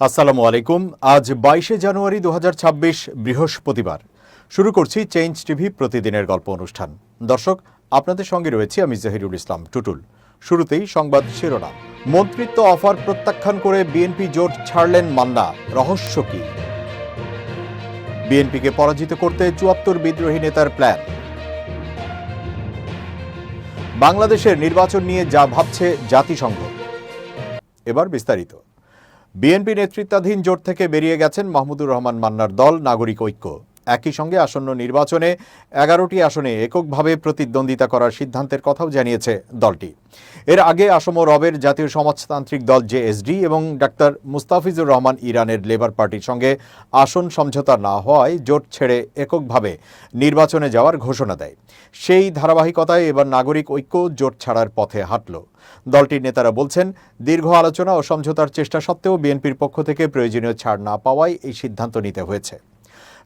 আসসালামু আলাইকুম। আজ বাইশে জানুয়ারি দু হাজার ছাব্বিশ বৃহস্পতিবার। শুরু করছি চেঞ্জ টিভি প্রতিদিনের গল্প অনুষ্ঠান। দর্শক, আপনাদের সঙ্গে রয়েছি আমি জাহিরুল ইসলাম টুটুল। শুরুতেই সংবাদ শিরোনাম। মন্ত্রিত্ব অফার প্রত্যাখ্যান করে বিএনপি জোট ছাড়লেন মান্না। রহস্য কি? বিএনপিকে পরাজিত করতে চুয়াত্তর বিদ্রোহী নেতার প্ল্যান। বাংলাদেশের নির্বাচন নিয়ে যা ভাবছে জাতিসংঘ। এবার বিস্তারিত। বিএনপি নেতৃত্বাধীন জোট থেকে বেরিয়ে গেছেন মাহমুদুর রহমান মান্নার দল নাগরিক ঐক্য। একই সঙ্গে আসন্ন নির্বাচনে এগারোটি আসনে এককভাবে প্রতিদ্বন্দ্বিতা করার সিদ্ধান্তের কথাও জানিয়েছে দলটি। এর আগে আসম রবের জাতীয় সমাজতান্ত্রিক দল জেএসডি এবং ডাক্তার মুস্তাফিজুর রহমান ইরানের লেবার পার্টির সঙ্গে আসন সমঝোতা না হওয়ায় জোট ছেড়ে এককভাবে নির্বাচনে যাওয়ার ঘোষণা দেয়। সেই ধারাবাহিকতায় এবার নাগরিক ঐক্য জোট ছাড়ার পথে হাঁটল। দলটির নেতারা বলছেন, দীর্ঘ আলোচনা ও সমঝোতার চেষ্টা সত্ত্বেও বিএনপির পক্ষ থেকে প্রয়োজনীয় ছাড় না পাওয়ায় এই সিদ্ধান্ত নিতে হয়েছে।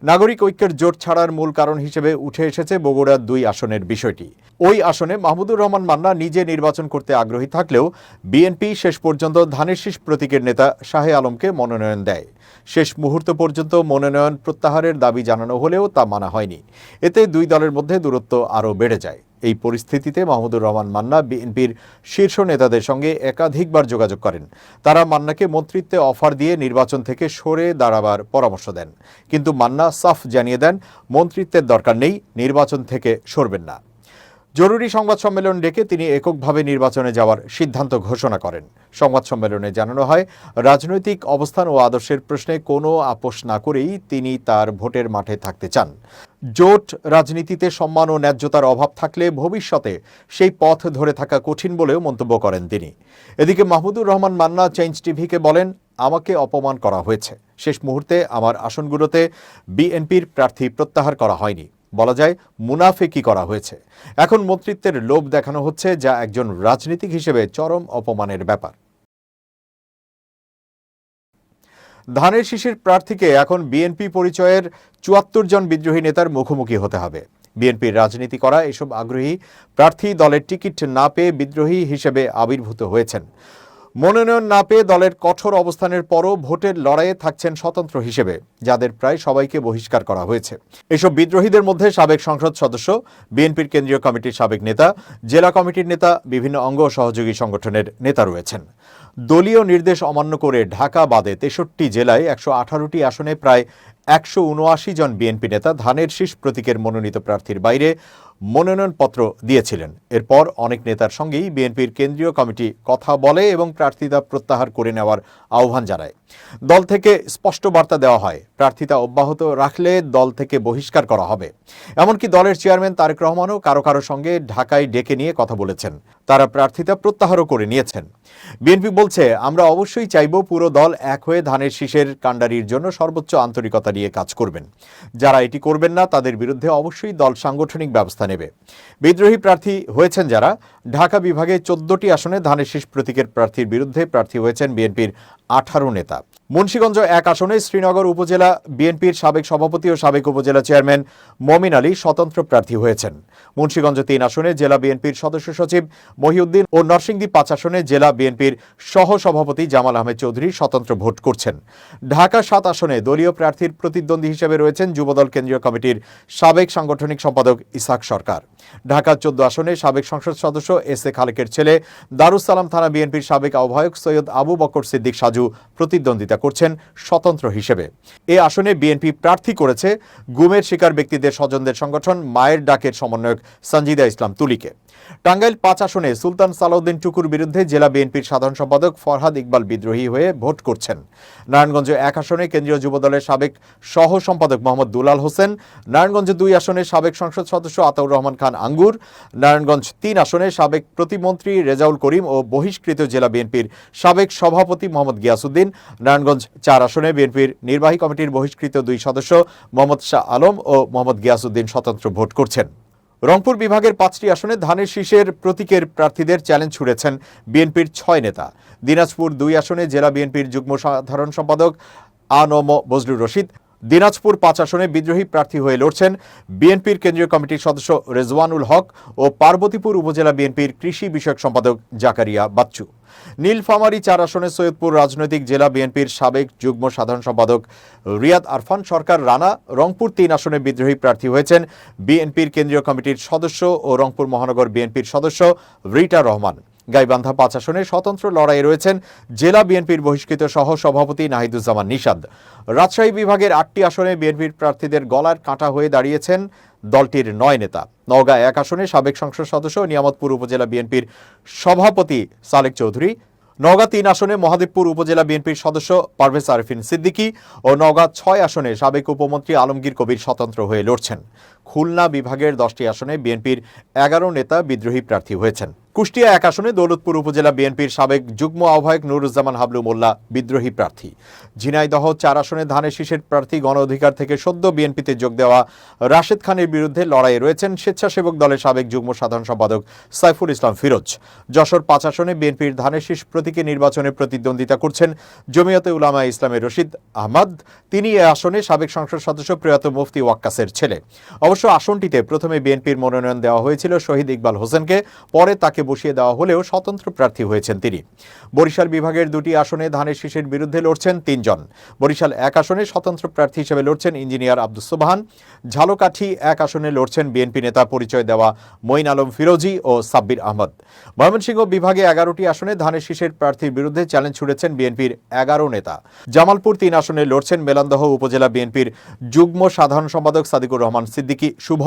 নাগরিক ঐক্যের জোট ছাড়ার মূল কারণ হিসেবে উঠে এসেছে বগুড়ার দুই আসনের বিষয়টি। ওই আসনে মাহমুদুর রহমান মান্না নিজে নির্বাচন করতে আগ্রহী থাকলেও বিএনপি শেষ পর্যন্ত ধানের শীষ প্রতীকের নেতা শাহে আলমকে মনোনয়ন দেয়। শেষ মুহূর্ত পর্যন্ত মনোনয়ন প্রত্যাহারের দাবি জানানো হলেও তা মানা হয়নি। এতে দুই দলের মধ্যে দূরত্ব আরও বেড়ে যায়। এই পরিস্থিতিতে মাহমুদুর রহমান মান্না বিএনপির শীর্ষ নেতাদের সঙ্গে একাধিকবার যোগাযোগ করেন। তারা মান্নাকে মন্ত্রিত্বে অফার দিয়ে নির্বাচন থেকে সরে দাঁড়াবার পরামর্শ দেন। কিন্তু মান্না সাফ জানিয়ে দেন, মন্ত্রিত্বের দরকার নেই, নির্বাচন থেকে সরবেন না। জরুরি সংবাদ সম্মেলন ডেকে তিনি এককভাবে নির্বাচনে যাওয়ার সিদ্ধান্ত ঘোষণা করেন। সংবাদ সম্মেলনে জানানো হয়, রাজনৈতিক অবস্থান ও আদর্শের প্রশ্নে কোনো আপোষ না করেই তিনি তার ভোটের মাঠে থাকতে চান। জোট রাজনীতিতে সম্মান ও ন্যায্যতার অভাব থাকলে ভবিষ্যতে সেই পথ ধরে থাকা কঠিন বলেও মন্তব্য করেন তিনি। এদিকে মাহমুদুর রহমান মান্না চেঞ্জ টিভিকে বলেন, আমাকে অপমান করা হয়েছে। শেষ মুহূর্তে আমার আসনগুলোতে বিএনপির প্রার্থী প্রত্যাহার করা হয়নি। বলা যায়, মুনাফেকি করা হয়েছে। এখন মন্ত্রিত্বের লোভ দেখানো হচ্ছে যা একজন রাজনীতিক হিসেবে চরম অপমানের ব্যাপার। ধানের শীষের প্রার্থীকে এখন বিএনপি পরিচয়ের চুয়াত্তর জন বিদ্রোহী নেতার মুখোমুখি হতে হবে। বিএনপির রাজনীতি করা এসব আগ্রহী প্রার্থী দলের টিকিট না পেয়ে বিদ্রোহী হিসেবে আবির্ভূত হয়েছেন। মনোনয়ন না পেয়ে দলের কঠোর অবস্থানের পরও ভোটের লড়াইয়ে থাকছেন স্বতন্ত্র হিসেবে, যাদের প্রায় সবাইকে বহিষ্কার করা হয়েছে। এসব বিদ্রোহীদের মধ্যে সাবেক সংসদ সদস্য, বিএনপির কেন্দ্রীয় কমিটির সাবেক নেতা, জেলা কমিটির নেতা, বিভিন্ন অঙ্গ সহযোগী সংগঠনের নেতা রয়েছেন। দলীয় নির্দেশ অমান্য করে ঢাকা বাদে তেষট্টি জেলায় একশো আঠারোটি আসনে প্রায় একশো উনআশি জন বিএনপি নেতা ধানের শীষ প্রতীকের মনোনীত প্রার্থীর বাইরে মনোনয়নপত্র দিয়েছিলেন। এরপর অনেক নেতার সঙ্গেই বিএনপির কেন্দ্রীয় কমিটি কথা বলে এবং প্রার্থিতা প্রত্যাহার করে নেওয়ার আহ্বান জানায়। দল থেকে স্পষ্ট বার্তা দেওয়া হয়, প্রার্থিতা অব্যাহত রাখলে দল থেকে বহিষ্কার করা হবে। এমনকি দলের চেয়ারম্যান তারেক রহমানও কারও কারও সঙ্গে ঢাকায় ডেকে নিয়ে কথা বলেছেন। তারা প্রার্থিতা প্রত্যাহারও করে নিয়েছেন। বিএনপি বলছে, আমরা অবশ্যই চাইব পুরো দল এক হয়ে ধানের শীষের কাণ্ডারির জন্য সর্বোচ্চ আন্তরিকতা নিয়ে কাজ করবেন। যারা এটি করবেন না, তাদের বিরুদ্ধে অবশ্যই দল সাংগঠনিক ব্যবস্থা নেবে। বিদ্রোহী প্রার্থী হয়েছেন যারা। ঢাকা বিভাগে চোদ্দটি আসনে ধানের শীষ প্রতীকের প্রার্থীর বিরুদ্ধে প্রার্থী হয়েছেন বিএনপির আঠারো নেতা। মুন্সীগঞ্জ এক আসনে শ্রীনগর উপজেলা বিএনপির সাবেক সভাপতি ও সাবেক উপজেলা চেয়ারম্যান মমিন আলী স্বতন্ত্র প্রার্থী হয়েছেন। মুন্সীগঞ্জ তিন আসনে জেলা বিএনপির সদস্য সচিব মহিউদ্দিন ও নরসিংদী পাঁচ আসনে জেলা বিএনপির সহ সভাপতি জামাল আহমেদ চৌধুরী স্বতন্ত্র ভোট করছেন। ঢাকা সাত আসনে দলীয় প্রার্থীর প্রতিদ্বন্দ্বী হিসেবে রয়েছেন যুবদল কেন্দ্রীয় কমিটির সাবেক সাংগঠনিক সম্পাদক ইসাক সরকার। ঢাকা চোদ্দ আসনে সাবেক সংসদ সদস্য এস এ খালেকের ছেলে দারুসালাম থানা বিএনপির সাবেক আহ্বায়ক সৈয়দ আবু বকর সিদ্দিক সাজু প্রতিদ্বন্দ্বিতা করছেন স্বতন্ত্র হিসেবে। এ আসনে বিএনপি প্রার্থী করেছে গুমের শিকার ব্যক্তিদের স্বজনদের সংগঠন মায়ের ডাকের সমন্বয়ক সঞ্জিদা ইসলাম তুলিকে। টাঙ্গাইল পাঁচ আসনে সুলতান সালাউদ্দিন টুকুর বিরুদ্ধে জেলা বিএনপির সাধারণ সম্পাদক ফরহাদ ইকবাল বিদ্রোহী হয়ে ভোট করছেন। নারায়ণগঞ্জ এক আসনে কেন্দ্রীয় যুবদলের সাবেক সহ সম্পাদক মোহাম্মদ দুলাল হোসেন, নারায়ণগঞ্জ দুই আসনে সাবেক সংসদ সদস্য আতাউর রহমান খান আঙ্গুর, নারায়ণগঞ্জ তিন আসনে সাবেক প্রতিমন্ত্রী রেজাউল করিম ও বহিষ্কৃত জেলা বিএনপির সাবেক সভাপতি মোহাম্মদ গিয়াসুদ্দিন নারায়ণগঞ্জ চার আসনে বিএনপির নির্বাহী কমিটির বহিষ্কৃত দুই সদস্য মোহাম্মদ শাহ আলম ও মোহাম্মদ গিয়াসুদ্দিন স্বতন্ত্র ভোট করছেন। রংপুর বিভাগের পাঁচটি আসনে ধানের শীষের প্রতীকের প্রার্থীদের চ্যালেঞ্জ ছুড়েছেন বিএনপির ছয় নেতা। দিনাজপুর দুই আসনে জেলা বিএনপির যুগ্ম সাধারণ সম্পাদক আনম বজলুর রশিদ। দিনাজপুর পাঁচ আসনে বিদ্রোহী প্রার্থী হয়ে লড়ছেন বিএনপির কেন্দ্রীয় কমিটির সদস্য রেজওয়ানুল হক ও পার্বতীপুর উপজেলা বিএনপির কৃষি বিষয়ক সম্পাদক জাকারিয়া বাচ্চু। নীলফামারী চার আসনে সৈয়দপুর রাজনৈতিক জেলা বিএনপির সাবেক যুগ্ম সাধারণ সম্পাদক রিয়াদ আরফান, সরকার রানা, রংপুর তিন আসনে বিদ্রোহী প্রার্থী হয়েছেন বিএনপির কেন্দ্রীয় কমিটির সদস্য ও রংপুর মহানগর বিএনপির সদস্য রিটা রহমান। গাইবান্ধা পাঁচ আসনে স্বতন্ত্র লড়াইয়ে রয়েছেন জেলা বিএনপির বহিষ্কৃত সহ সভাপতি নাহিদুজ্জামান নিষাদ রাজশাহী বিভাগের আটটি আসনে বিএনপির প্রার্থীদের গলার কাঁটা হয়ে দাঁড়িয়েছেন দলটির নয় নেতা। নওগাঁ এক আসনে সাবেক সংসদ সদস্য নিয়ামতপুর উপজেলা বিএনপির সভাপতি সালেক চৌধুরী, নওগাঁ তিন আসনে মহাদেবপুর উপজেলা বিএনপির সদস্য পারভেজ আরিফিন সিদ্দিকী ও নওগাঁ ছয় আসনে সাবেক উপমন্ত্রী আলমগীর কবির স্বতন্ত্র হয়ে লড়ছেন। খুলনা বিভাগের দশটি আসনে বিএনপির এগারো নেতা বিদ্রোহী প্রার্থী হয়েছেন। কুষ্টিয়া এক আসনে দৌলতপুর উপজেলা বিএনপির সাবেক যুগ্ম আহ্বায়ক নুরুজ্জামান হাবলু মোল্লা বিদ্রোহী প্রার্থী। ঝিনাইদহ চার আসনে ধানের শীষের প্রার্থী গণ অধিকার থেকে সদ্য বিএনপিতে যোগ দেওয়া রাশেদ খানের বিরুদ্ধে লড়াইয়ে রয়েছেন স্বেচ্ছাসেবক দলের সাবেক যুগ্ম সাধারণ সম্পাদক সাইফুল ইসলাম ফিরোজ। যশোর পাঁচ আসনে বিএনপির ধানের শীষ প্রতীকে নির্বাচনে প্রতিদ্বন্দ্বিতা করছেন জমিয়তে উলামা ইসলামের রশিদ আহমদ। তিনি এ আসনে সাবেক সংসদ সদস্য প্রয়াত মুফতি ওয়াক্কাসের ছেলে। অবশ্য আসনটিতে প্রথমে বিএনপির মনোনয়ন দেওয়া হয়েছিল শহীদ ইকবাল হোসেনকে, পরে তাকে বসিয়ে দেওয়া হলেও স্বতন্ত্র প্রার্থী হয়েছেন তিনি। বরিশাল বিভাগের দুটি আসনে ধানের শীষের বিরুদ্ধে লড়ছেন তিনজন। বরিশাল এক আসনে স্বতন্ত্র প্রার্থী হিসেবে লড়ছেন ইঞ্জিনিয়ার আব্দুস সোবাহান। ঝালকাঠি এক আসনে লড়ছেন বিএনপি নেতা পরিচয় দেওয়া মঈন আলম ফিরোজি ও সাব্বির আহমদ। ময়মনসিংহ বিভাগে এগারোটি আসনে ধানের শীষের প্রার্থীর বিরুদ্ধে চ্যালেঞ্জ ছুড়েছেন বিএনপির এগারো নেতা। জামালপুর তিন আসনে লড়ছেন মেলান্দহ উপজেলা বিএনপির যুগ্ম সাধারণ সম্পাদক সাদিকুর রহমান সিদ্দিকী। শুভ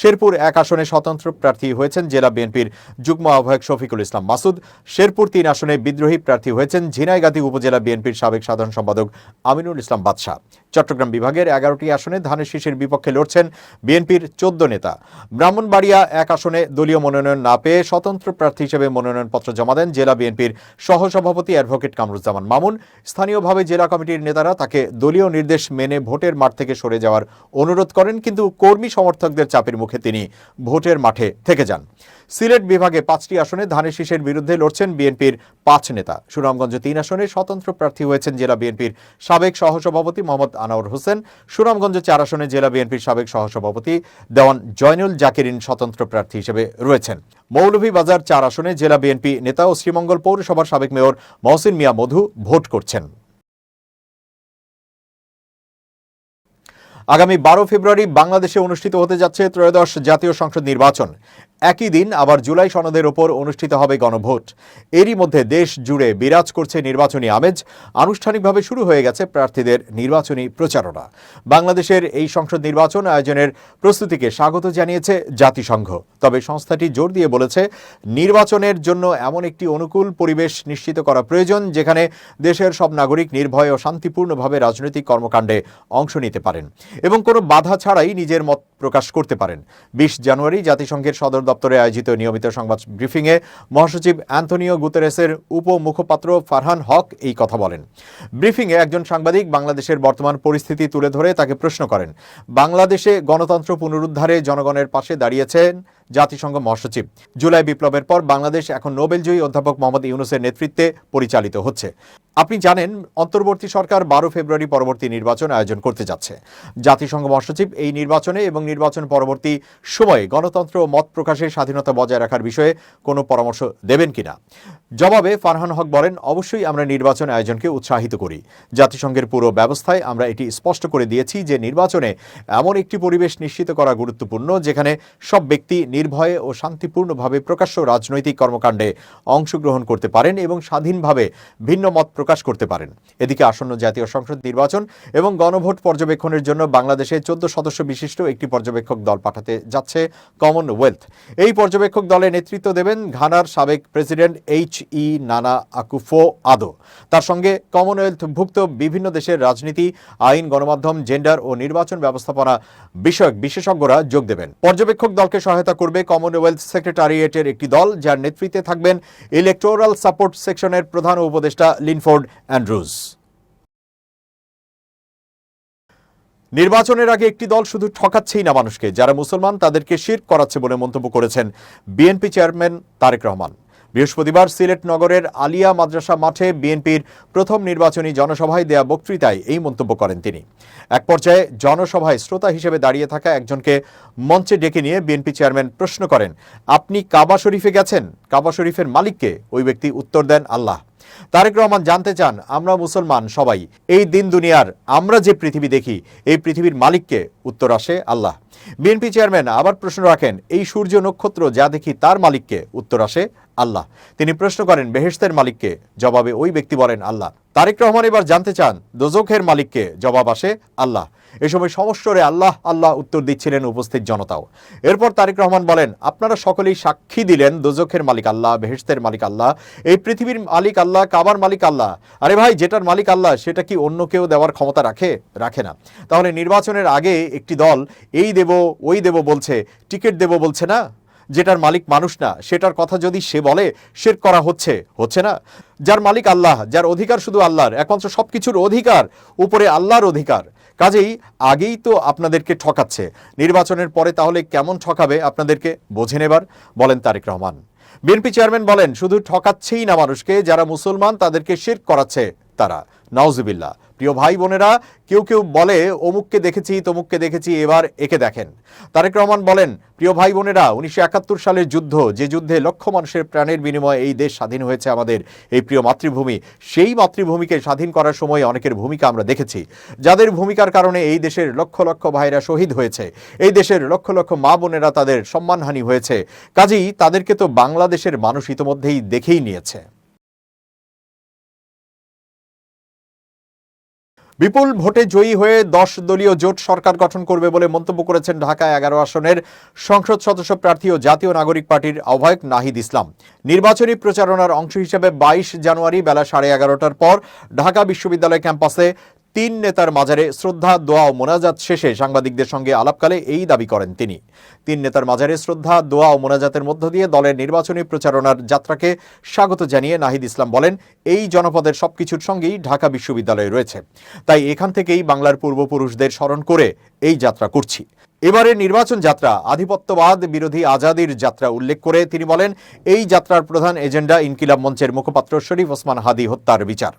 শেরপুর এক আসনে স্বতন্ত্র প্রার্থী হয়েছেন জেলা বিএনপির যুগ্ম আহ্বায়ক শফিকুল ইসলাম মাসুদ। শেরপুর তিন আসনে বিদ্রোহী প্রার্থী হয়েছেন ঝিনাইগাতি উপজেলা বিএনপির সাবেক সাধারণ সম্পাদক আমিনুল ইসলাম বাদশাহ। চট্টগ্রাম বিভাগের এগারোটি আসনে ধানের শীষের বিপক্ষে লড়ছেন বিএনপির চোদ্দ নেতা। ব্রাহ্মণবাড়িয়া এক আসনে দলীয় মনোনয়ন না পেয়ে স্বতন্ত্র প্রার্থী হিসেবে মনোনয়নপত্র জমা দেন জেলা বিএনপির সহসভাপতি অ্যাডভোকেট কামরুজ্জামান মামুন। স্থানীয়ভাবে জেলা কমিটির নেতারা তাকে দলীয় নির্দেশ মেনে ভোটের মাঠ থেকে সরে যাওয়ার অনুরোধ করেন, কিন্তু কর্মী সমর্থকদের চাপের মুখে তিনি ভোটের মাঠে থেকে যান। সিলেট বিভাগে পাঁচটি আসনে ধানের শীষের বিরুদ্ধে লড়ছেন বিএনপির পাঁচ নেতা। সুনামগঞ্জ তিন আসনে স্বতন্ত্র প্রার্থী হয়েছেন জেলা বিএনপির সাবেক সহসভাপতি মোহাম্মদ আনোয়ার হোসেন। সুনামগঞ্জ চার আসনে জেলা বিএনপির সাবেক সহসভাপতি দেওয়ান জয়নুল জাকিরিন স্বতন্ত্র প্রার্থী হিসেবে রয়েছেন। মৌলভীবাজার চার আসনে জেলা বিএনপি নেতা ও শ্রীমঙ্গল পৌরসভার সাবেক মেয়র মহসিন মিয়া মধু ভোট করছেন। আগামী বারো ফেব্রুয়ারি বাংলাদেশে অনুষ্ঠিত হতে যাচ্ছে ত্রয়োদশ জাতীয় সংসদ নির্বাচন। একই দিন আবার জুলাই সনদের ওপর অনুষ্ঠিত হবে গণভোট। এরই মধ্যে দেশ জুড়ে বিরাজ করছে নির্বাচনী আমেজ। আনুষ্ঠানিকভাবে শুরু হয়ে গেছে প্রার্থীদের নির্বাচনী প্রচারণা। বাংলাদেশের এই সংসদ নির্বাচন আয়োজনের প্রস্তুতিকে স্বাগত জানিয়েছে জাতিসংঘ। তবে সংস্থাটি জোর দিয়ে বলেছে, নির্বাচনের জন্য এমন একটি অনুকূল পরিবেশ নিশ্চিত করা প্রয়োজন যেখানে দেশের সব নাগরিক নির্ভয় ও শান্তিপূর্ণভাবে রাজনৈতিক কর্মকাণ্ডে অংশ নিতে পারেন এবং কোনো বাধা ছাড়াই নিজের মত প্রকাশ করতে পারেন। বিশ জানুয়ারি জাতিসংঘের সদর দপ্তরে আয়োজিত নিয়মিত সংবাদ ব্রিফিংয়ে মহাসচিব অ্যান্থনিও গুতেরেসের উপমুখপাত্র ফারহান হক এই কথা বলেন। ব্রিফিংয়ে একজন সাংবাদিক বাংলাদেশের বর্তমান পরিস্থিতি তুলে ধরে তাকে প্রশ্ন করেন। বাংলাদেশে গণতন্ত্র পুনরুদ্ধারে জনগণের পাশে দাঁড়িয়েছেন জাতিসংঘ মহাসচিব। জুলাই বিপ্লবের পর বাংলাদেশ এখন নোবেলজয়ী অধ্যাপক মোহাম্মদ ইউনুসের নেতৃত্বে পরিচালিত হচ্ছে। আপনি জানেন, অন্তর্বর্তী সরকার বারো ফেব্রুয়ারি পরবর্তী নির্বাচন আয়োজন করতে যাচ্ছে। জাতিসংঘ মহাসচিব এই নির্বাচনে এবং নির্বাচন পরবর্তী সময়ে গণতন্ত্র ও মত প্রকাশের স্বাধীনতা বজায় রাখার বিষয়ে কোনো পরামর্শ দেবেন কিনা? জবাবে ফারহান হক বলেন, অবশ্যই আমরা নির্বাচন আয়োজনকে উৎসাহিত করি। জাতিসংঘের পুরো ব্যবস্থায় আমরা এটি স্পষ্ট করে দিয়েছি যে নির্বাচনে এমন একটি পরিবেশ নিশ্চিত করা গুরুত্বপূর্ণ যেখানে সব ব্যক্তি নির্ভয়ে ও শান্তিপূর্ণভাবে প্রকাশ্য রাজনৈতিক কর্মকাণ্ডে অংশগ্রহণ করতে পারেন এবং স্বাধীনভাবে ভিন্ন মত প্রকাশ করতে পারেন। এদিকে আসন্ন জাতীয় সংসদ নির্বাচন এবং গণভোট পর্যবেক্ষণের জন্য বাংলাদেশে চোদ্দ সদস্য বিশিষ্ট একটি পর্যবেক্ষক দল পাঠাতে যাচ্ছে কমনওয়েলথ এই পর্যবেক্ষক দলে নেতৃত্ব দেবেন ঘানার সাবেক প্রেসিডেন্ট এইচ ই নানা আকুফো আদো। তার সঙ্গে কমনওয়েলথভুক্ত বিভিন্ন দেশের রাজনীতি, আইন, গণমাধ্যম, জেন্ডার ও নির্বাচন ব্যবস্থাপনা বিষয়ক বিশেষজ্ঞরা যোগ দেবেন। পর্যবেক্ষক দলকে সহায়তা করবে কমনওয়েলথ সেক্রেটারিয়েটের একটি দল, যার নেতৃত্বে থাকবেন ইলেকটোরাল সাপোর্ট সেকশনের প্রধান উপদেষ্টা লিনফোর্ড অ্যান্ড্রুজ নির্বাচনের আগে একটি দল শুধু ঠকাচ্ছেই না মানুষকে, যারা মুসলমান তাদেরকে শির করাচ্ছে বলে মন্তব্য করেছেন বিএনপি চেয়ারম্যান তারেক রহমান। বৃহস্পতিবার সিলেট নগরের আলিয়া মাদ্রাসা মাঠে বিএনপির প্রথম নির্বাচনী জনসভায় দেয়া বক্তৃতায় এই মন্তব্য করেন তিনি। এক পর্যায়ে জনসভায় শ্রোতা হিসেবে দাঁড়িয়ে থাকা একজনকে মঞ্চে ডেকে নিয়ে বিএনপি চেয়ারম্যান প্রশ্ন করেন, আপনি কাবা শরীফে গেছেন? কাবা শরীফের মালিককে? ওই ব্যক্তি উত্তর দেন, আল্লাহ। তারেক রহমান জানতে চান, আমরা মুসলমান সবাই, এই দিন দুনিয়ার আমরা যে পৃথিবী দেখি, এই পৃথিবীর মালিককে? উত্তর আসে, আল্লাহ। বিএনপি চেয়ারম্যান আবার প্রশ্ন রাখেন, এই সূর্য নক্ষত্র যা দেখি তার মালিককে? উত্তর আসে আল্লাহ। তিনি প্রশ্ন করেন, বেহেশতের মালিককে? জবাবে ওই ব্যক্তি বলেন, আল্লাহ। তারেক রহমান এবার জানতে চান, দোজখের মালিককে? জবাব আসে, আল্লাহ। এ সময় সমস্বরে আল্লাহ আল্লাহ উত্তর দিচ্ছিলেন উপস্থিত জনতাও। এরপর তারেক রহমান বলেন, আপনারা সকলেই সাক্ষী দিলেন দোজখের মালিক আল্লাহ বেহেস্তের মালিক আল্লাহ। এই পৃথিবীর মালিক আল্লাহ, কাবার মালিক আল্লাহ। আরে ভাই, যেটার মালিক আল্লাহ, সেটা কি অন্য কেউ দেওয়ার ক্ষমতা রাখে? রাখে না। তাহলে নির্বাচনের আগে একটি দল, এই দেব, ওই দেব বলছে, টিকিট দেব বলছে না? যেটার মালিক মানুষ না, সেটার কথা যদি সে বলে শের করা হচ্ছে হচ্ছে না। যার মালিক আল্লাহ, যার অধিকার শুধু আল্লাহর, একমাত্র সবকিছুর অধিকার, উপরে আল্লাহর অধিকার। কাজেই আগেই তো আপনাদেরকে ঠকাচ্ছে। নির্বাচনের পরে তাহলে কেমন ঠকাবে আপনাদেরকে বোঝে নেবার বলেন তারেক রহমান। বিএনপি চেয়ারম্যান বলেন, শুধু ঠকাচ্ছেই না মানুষকে, যারা মুসলমান তাদেরকে শির করাচ্ছে তারা। নাউজুবিল্লাহ। প্রিয় ভাই বোনেরা, কেউ কেউ বলে, অমুককে দেখেছি, তমুককে দেখেছি, এবার একে দেখেন। তারেক রহমান বলেন, প্রিয় ভাই বোনেরা, উনিশশো একাত্তর সালের যুদ্ধ, যে যুদ্ধে লক্ষ মানুষের প্রাণের বিনিময়ে এই দেশ স্বাধীন হয়েছে আমাদের, এই প্রিয় মাতৃভূমি, সেই মাতৃভূমিকে স্বাধীন করার সময় অনেকের ভূমিকা আমরা দেখেছি। যাদের ভূমিকার কারণে এই দেশের লক্ষ লক্ষ ভাইরা শহীদ হয়েছে, এই দেশের লক্ষ লক্ষ মা বোনেরা তাদের সম্মানহানি হয়েছে। কাজেই তাদেরকে তো বাংলাদেশের মানুষ ইতোমধ্যেই দেখেই নিয়েছে। বিপুল ভোটে জয়ী হয়ে দশ দলীয় জোট সরকার গঠন করবে বলে মন্তব্য করেছেন ঢাকায় এগারো আসনের সংসদ সদস্য প্রার্থী ও জাতীয় নাগরিক পার্টির আহ্বায়ক নাহিদ ইসলাম। নির্বাচনী প্রচারণার অংশ হিসেবে বাইশ জানুয়ারি বেলা সাড়ে এগারোটার পর ঢাকা বিশ্ববিদ্যালয় ক্যাম্পাসে তিন নেতার মাঝারে শ্রদ্ধা, দোয়া ও মোনাজাত শেষে সাংবাদিকদের সঙ্গে আলাপকালে এই দাবি করেন তিনি। তিন নেতার মাঝারে শ্রদ্ধা, দোয়া ও মোনাজাতের মধ্য দিয়ে দলের নির্বাচনী প্রচারণার যাত্রাকে স্বাগত জানিয়ে নাহিদ ইসলাম বলেন, এই জনপদের সবকিছুর সঙ্গেই ঢাকা বিশ্ববিদ্যালয় রয়েছে। তাই এখান থেকেই বাংলার পূর্বপুরুষদের স্মরণ করে এই যাত্রা করছি। এবারের নির্বাচন যাত্রা, আধিপত্যবাদ বিরোধী আজাদির যাত্রা উল্লেখ করে তিনি বলেন, এই যাত্রার প্রধান এজেন্ডা ইনকিলাব মঞ্চের মুখপাত্র শরীফ ওসমান হাদি হত্যার বিচার।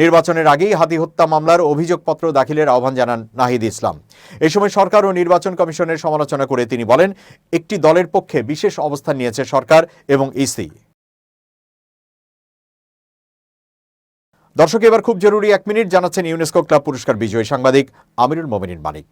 নির্বাচনের আগেই হাদি হত্যা মামলার অভিযোগপত্র দাখিলের আহ্বান জানান নাহিদ ইসলাম। এই সময় সরকার ও নির্বাচন কমিশনের সমালোচনা করে তিনি বলেন, একটি দলের পক্ষে বিশেষ অবস্থান নিয়েছে সরকার এবং ইসি। দর্শক, এবার খুব জরুরি এক মিনিট, জানাচ্ছেন ইউনেস্কো ক্লাব পুরস্কার বিজয়ী সাংবাদিক আমিরুল মোমিনিন মানিক।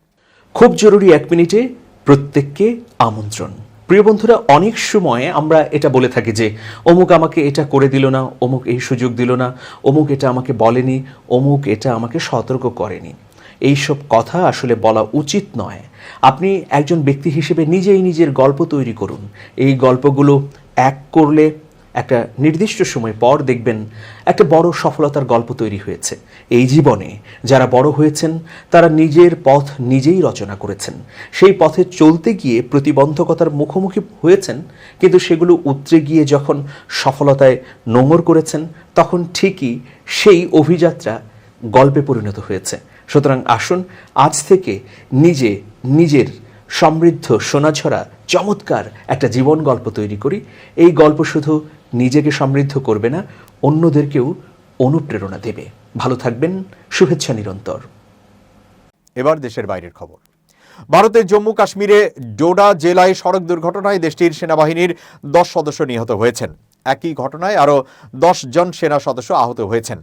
খুব জরুরি এক মিনিটে প্রত্যেককে আমন্ত্রণ। প্রিয় বন্ধুরা, অনেক সময় আমরা এটা বলে থাকি যে, অমুক আমাকে এটা করে দিল না, অমুক এই সুযোগ দিল না, অমুক এটা আমাকে বলেনি, অমুক এটা আমাকে সতর্ক করেনি। এইসব কথা আসলে বলা উচিত নয়। আপনি একজন ব্যক্তি হিসেবে নিজেই নিজের গল্প তৈরি করুন। এই গল্পগুলো এক করলে একটা নির্দিষ্ট সময় পর দেখবেন একটা বড় সফলতার গল্প তৈরি হয়েছে। এই জীবনে যারা বড় হয়েছেন, তারা নিজের পথ নিজেই রচনা করেছেন। সেই পথে চলতে গিয়ে প্রতিবন্ধকতার মুখোমুখি হয়েছেন, কিন্তু সেগুলো উতরে গিয়ে যখন সফলতায় নোঙর করেছেন, তখন ঠিকই সেই অভিযাত্রা গল্পে পরিণত হয়েছে। সুতরাং আসুন, আজ থেকে নিজে নিজের সমৃদ্ধ সোনাঝরা চমৎকার একটা জীবন গল্প তৈরি করি। এই গল্প শুধু নিজেকে সমৃদ্ধ করবে না, অন্যদেরকেও অনুপ্রেরণা দেবে। ভালো থাকবেন, শুভেচ্ছা নিরন্তর। এবার দেশের বাইরের খবর। ভারতের জম্মু কাশ্মীরে ডোডা জেলায় সড়ক দুর্ঘটনায় দেশটির সেনাবাহিনীর দশ সদস্য নিহত হয়েছেন। একই ঘটনায় আরও জন সেনা সদস্য আহত হয়েছেন।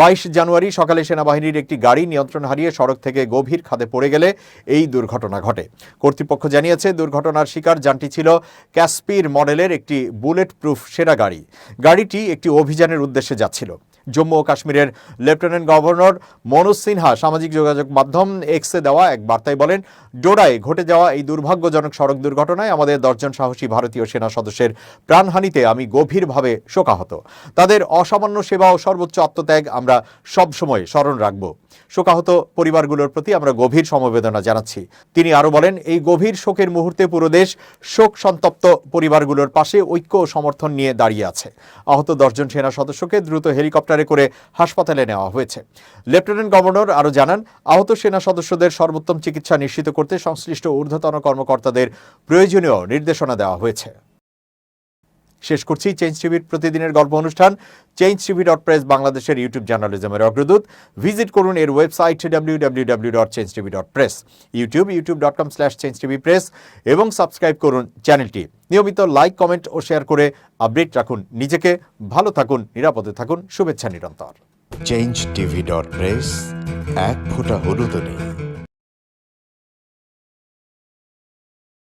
বাইশ জানুয়ারি সকালে সেনাবাহিনীর একটি গাড়ি নিয়ন্ত্রণ হারিয়ে সড়ক থেকে গভীর খাদে পড়ে গেলে এই দুর্ঘটনা ঘটে। কর্তৃপক্ষ জানিয়েছে, দুর্ঘটনার শিকার যানটি ছিল ক্যাসপির মডেলের একটি বুলেট প্রুফ সেনা গাড়ি। গাড়িটি একটি অভিযানের উদ্দেশ্যে যাচ্ছিল। জম্মু ও কাশ্মীরের লেফটেন্যান্ট গভর্নর মনোজ সিনহা সামাজিক যোগাযোগ মাধ্যম এক্সে দেওয়া এক বার্তায় বলেন, ডোডায় ঘটে যাওয়া এই দুর্ভাগ্যজনক সড়ক দুর্ঘটনায় আমাদের দশজন সাহসী ভারতীয় সেনা সদস্যের প্রাণহানিতে আমি গভীরভাবে শোকাহত। তাদের অসামান্য সেবা ও সর্বোচ্চ আত্মত্যাগ আমরা সবসময় স্মরণ রাখব। শোকাহত পরিবারগুলোর প্রতি আমরা গভীর সমবেদনা জানাচ্ছি। তিনি আরও বলেন, এই গভীর শোকের মুহূর্তে পুরো দেশ শোক সন্তপ্ত পরিবারগুলোর পাশে ঐক্য ও সমর্থন নিয়ে দাঁড়িয়ে আছে। আহত দশজন সেনা সদস্যকে দ্রুত হেলিকপ্টারে করে হাসপাতালে নেওয়া হয়েছে। লেফটেন্যান্ট গভর্নর আরও জানান, আহত সেনা সদস্যদের সর্বোত্তম চিকিৎসা নিশ্চিত করতে সংশ্লিষ্ট ঊর্ধ্বতন কর্মকর্তাদের প্রয়োজনীয় নির্দেশনা দেওয়া হয়েছে। শেষ করছি চেঞ্জ টিভির প্রতিদিনের গল্প অনুষ্ঠান চেঞ্জ টিভি ডট প্রেস বাংলাদেশের ইউটিউব জার্নালিজমের অগ্রদূত। ভিজিট করুন এর website W W W dot change TV dot press YouTube YouTube dot com slash change TV press এবং সাবস্ক্রাইব করুন চ্যানেলটি নিয়মিত লাইক কমেন্ট ও শেয়ার করে আপডেট রাখুন নিজেকে। ভালো থাকুন, নিরাপদে থাকুন, শুভেচ্ছা নিরন্তর। চেঞ্জ টিভি ডট প্রেস এক ফোঁটা হলুদ নেই।